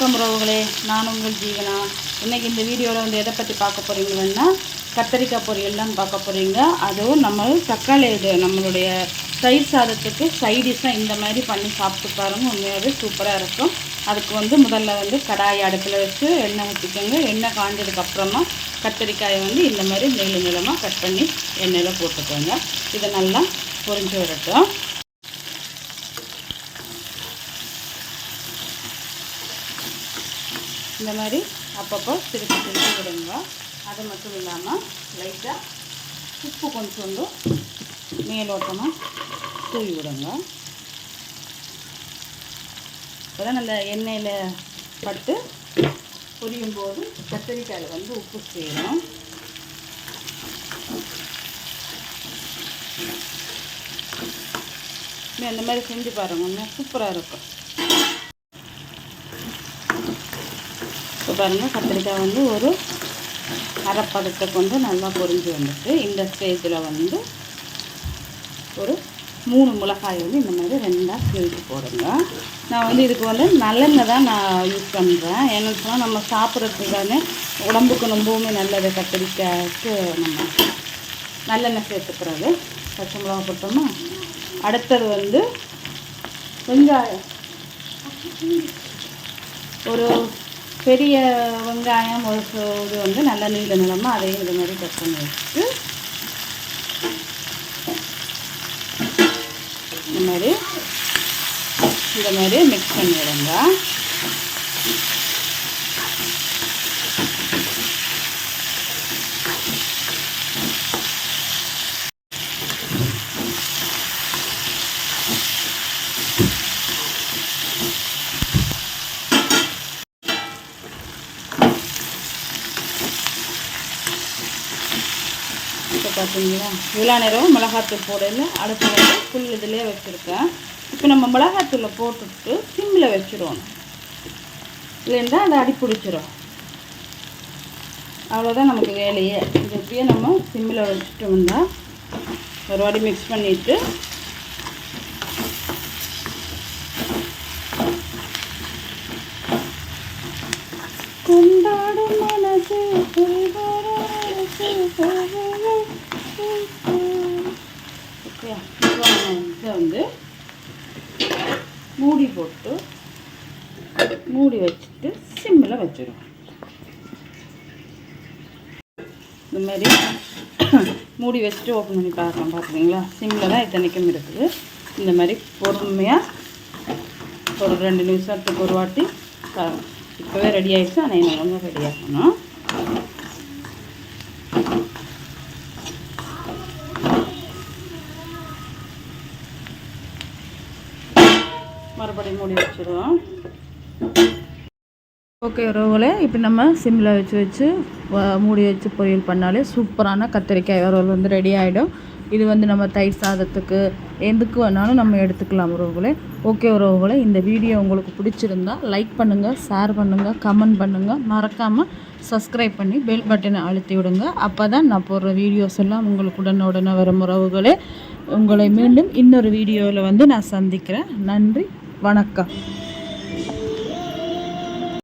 வணக்கம் உறவுகளே நான் உங்கள் ஜீவனா? இன்றைக்கி இந்த வீடியோவில் வந்து எதை பற்றி பார்க்க போகிறீங்கன்னா கத்தரிக்காய் பொரியல் தான் பார்க்க போகிறீங்க அதுவும் நம்ம தக்காளி இது நம்மளுடைய தயிர் சாதத்துக்கு சைடிஷாக இந்த மாதிரி பண்ணி சாப்பிட்டு பாருங்க. உண்மையாகவே சூப்பராக இருக்கும். அதுக்கு வந்து முதல்ல வந்து கடாய் அடுப்பில் வச்சு எண்ணெய் ஊற்றிக்கோங்க எண்ணெய் காஞ்சதுக்கப்புறமா கத்தரிக்காயை வந்து இந்த மாதிரி நீள நீளமாக கட் பண்ணி எண்ணெயில் போட்டுக்கோங்க. இதை நல்லா பொரிஞ்சு வரட்டும். இந்த மாதிரி அப்பப்போ திருப்பி திருப்பி விடுங்க. அது மட்டும் இல்லாமல் லைட்டாக உப்பு கொஞ்சோண்டு மேலோட்டமாக தூவி விடுங்க. இப்போதான் அந்த எண்ணெயில் பட்டு பொரியும் போது கத்திரிக்காயில் வந்து உப்பு செய்யணும் நீ அந்த மாதிரி செஞ்சு பாருங்க. இன்னும் சூப்பராக இருக்கும். இப்போ பாருங்கள் கத்திரிக்காய் வந்து ஒரு அரைப்பதத்தை கொண்டு நல்லா பொரிஞ்சு வந்துட்டு இந்த ஸ்டேஜில் வந்து ஒரு மூணு மிளகாய் வந்து இந்த மாதிரி ரெண்டாக கிழித்து போடுங்க. நான் வந்து இதுக்கு வந்து நல்லெண்ணெய் தான் நான் யூஸ் பண்ணுறேன் ஏன்னு சொன்னால் நம்ம சாப்பிட்றதுக்கு தானே உடம்புக்கு ரொம்பவுமே நல்லது. கத்திரிக்காய்க்கு நம்ம நல்லெண்ணெய் சேர்த்துக்கிறது பச்சை மிளகா போட்டோமா அடுத்தது வந்து வெங்காயம். ஒரு பெரிய வெங்காயம் ஒரு இது வந்து நல்ல நீள நிலமாக அதையும் இது மாதிரி கட் பண்ணி வச்சுட்டு இந்த மாதிரி இந்த மாதிரி மிக்ஸ் பண்ணிடுங்க. இப்போ பார்த்தீங்களா? இவ்வளோ நேரம் மிளகாத்தூள் போடல அடுப்பு வந்து புல் இதிலே வச்சுருக்கேன். இப்போ நம்ம மிளகாத்தூளை போட்டுட்டு சிம்மில் வச்சுருவோம். இல்லைன்னா அதை அடி பிடிச்சிரும் அவ்வளோதான் நமக்கு வேலையே. இது எப்படியே நம்ம சிம்மில் வச்சுட்டோம்னா ஒரு வாடி மிக்ஸ் பண்ணிவிட்டு கொண்டாடும் மனசு ஓகே இப்போ நம்ம இதை வந்து மூடி போட்டு மூடி வச்சுட்டு சிம்மில் வச்சிடுவோம். இந்த மாதிரி மூடி வச்சுட்டு ஓப்பன் பண்ணி பார்க்கலாம் பார்க்குறீங்களா சிம்மில் தான் இத்தனைக்கும் இருக்குது. இந்த மாதிரி பொறுமையாக ஒரு ரெண்டு நிமிஷத்துக்கு ஒரு வாட்டி இப்போவே ரெடி ஆகிடுச்சு ஆனால் இன்னும் கொஞ்சம் ரெடி ஆகணும். மறுபடியும் மூடி வச்சுருவோம். ஓகே ரோவில் இப்போ நம்ம சிம்மில் வச்சு வச்சு மூடி வச்சு பொரியல் பண்ணாலே சூப்பரான கத்திரிக்காய் வறுவல் வந்து ரெடி ஆகிடும் இது வந்து நம்ம தயிர் சாதத்துக்கு எதுக்கு வேணாலும் நம்ம எடுத்துக்கலாம் உறவுகளே. ஓகே உறவுகளே இந்த வீடியோ உங்களுக்கு பிடிச்சிருந்தா லைக் பண்ணுங்கள் ஷேர் பண்ணுங்கள் கமெண்ட் பண்ணுங்கள் மறக்காமல் சப்ஸ்கிரைப் பண்ணி பெல் பட்டனை அழுத்தி விடுங்க. அப்போ தான் நான் போடுற வீடியோஸ் எல்லாம் உங்களுக்கு உடனே வரும் உறவுகளே. உங்களை மீண்டும் இன்னொரு வீடியோவில் வந்து நான் சந்திக்கிறேன். நன்றி. வணக்கம்.